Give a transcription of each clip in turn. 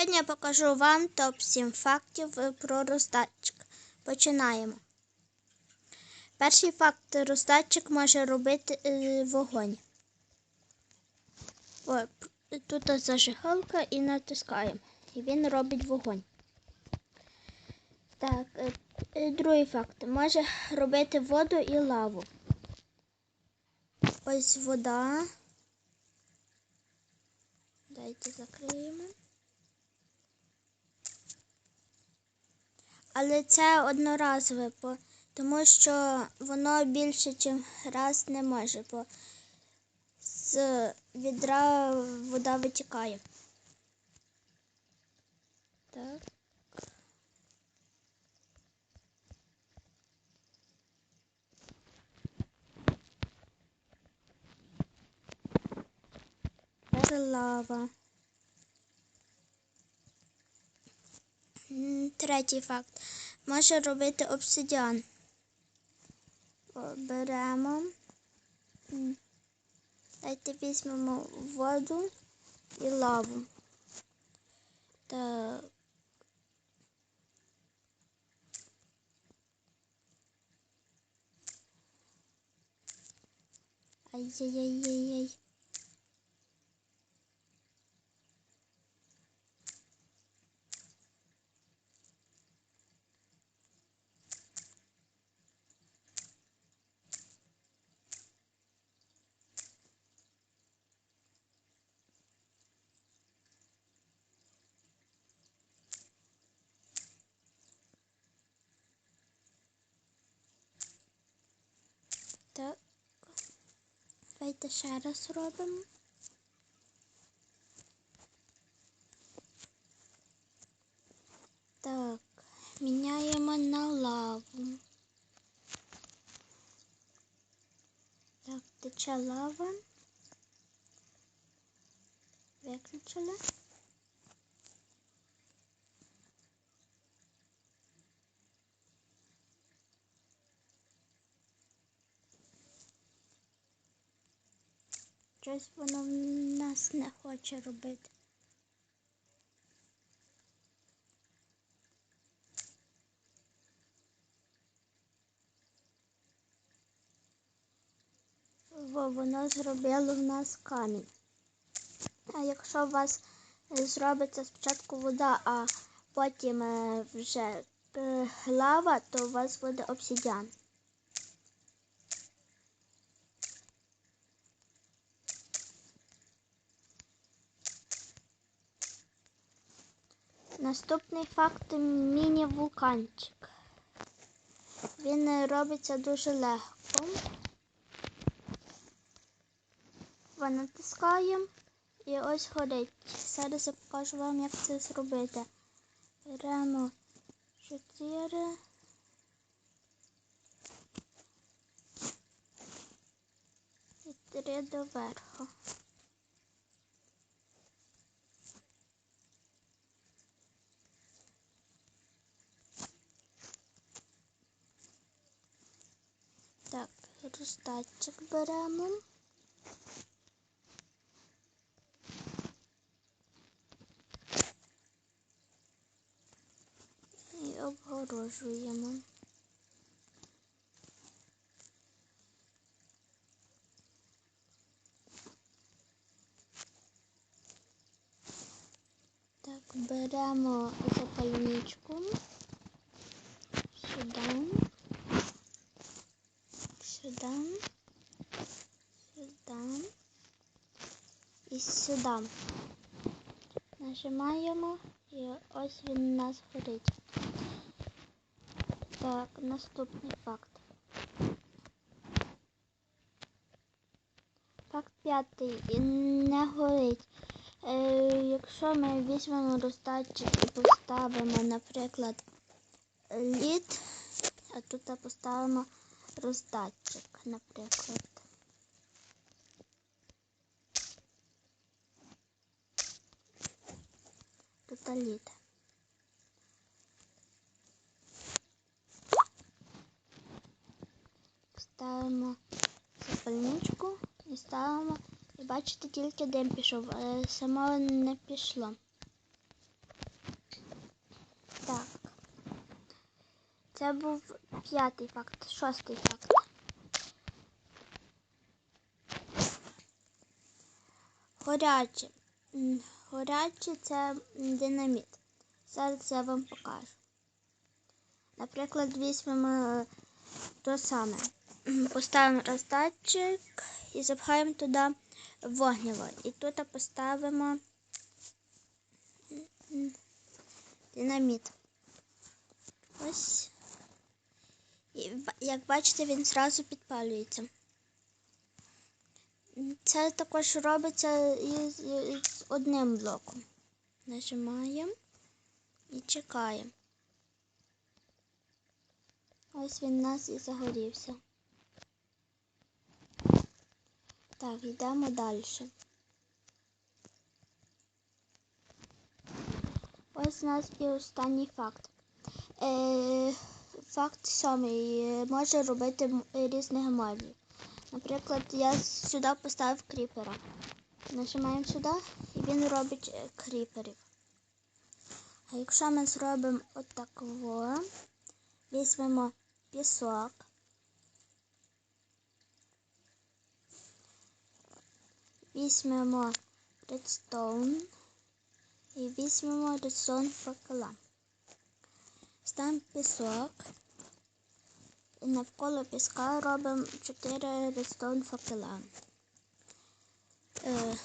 Сьогодні я покажу вам топ-7 фактів е, про роздатчик. Починаємо. Перший факт роздатчик може робити е, вогонь. О, тут зажигалка і натискаємо. І він робить вогонь. Так, е, другий факт. Може робити воду і лаву. Ось вода. Дайте закриємо. Але це одноразове, тому що воно більше, ніж раз не може, бо з відра вода витікає. Так. Лава. Третій факт. Може робити обсидіан. Беремо. Дайте візьмемо воду і лаву. Так. Ай-яй-яй-яй-яй. Так. Давайте ще раз робимо. Так, міняємо на лаву. Так, тече лава. Виключили. Щось воно в нас не хоче робити. Во, воно зробило в нас камінь. А якщо у вас зробиться спочатку вода, а потім е, вже е, лава, то у вас буде обсидіан. Наступний факт міні-вулканчик. Він робиться дуже легко. Натискаємо і ось горить. Зараз я покажу вам, як це зробити. Беремо 4. І 3 доверху. Так, розтачик беремо. І обгорожуємо. Так, беремо запальничку. Сюди. Сюди. Сюди. І сюди. Нажимаємо і ось він у нас горить. Так, наступний факт. Факт п'ятий. І Не горить. Е, якщо ми візьмемо розтачик і поставимо, наприклад, лід, а тут поставимо роздатчик, наприклад. Тут. Ставимо запальничку і ставимо. І бачите, тільки дим пішов, само не пішло. Так. Це був п'ятий факт, шостий факт. Горяче. Горяче це динаміт. Зараз я вам покажу. Наприклад, візьмемо то саме. Поставимо роздатчик і запхаємо туди вогнево. І тут поставимо динаміт. Ось. Як бачите, він зразу підпалюється. Це також робиться із, із одним блоком. Нажимаємо і чекаємо. Ось він у нас і загорівся. Так, йдемо далі. Ось у нас і останній факт. Е, факт сьомий може робити різних молів. Наприклад, я сюди поставив кріпера. Нажимаємо сюди і він робить е, кріперів. А якщо ми зробимо отакого, візьмемо пісок. Візьмемо редстоун і візьмемо редстоун факела. Ставимо пісок. І навколо піска робимо 4 редстоун факела. Е,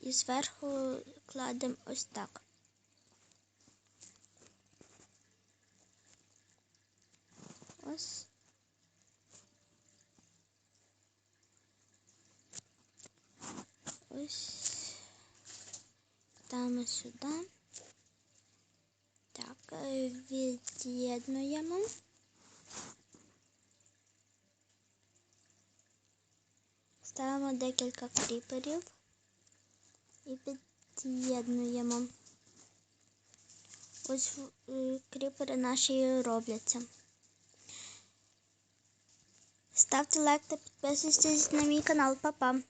і зверху кладемо ось так. Ось. Ось. Ставимо сюди. Від'єднуємо. Ставимо декілька кріперів і під'єднуємо. Ось е, кріпери наші робляться. Ставте лайк та підписуйтесь на мій канал, Па-па!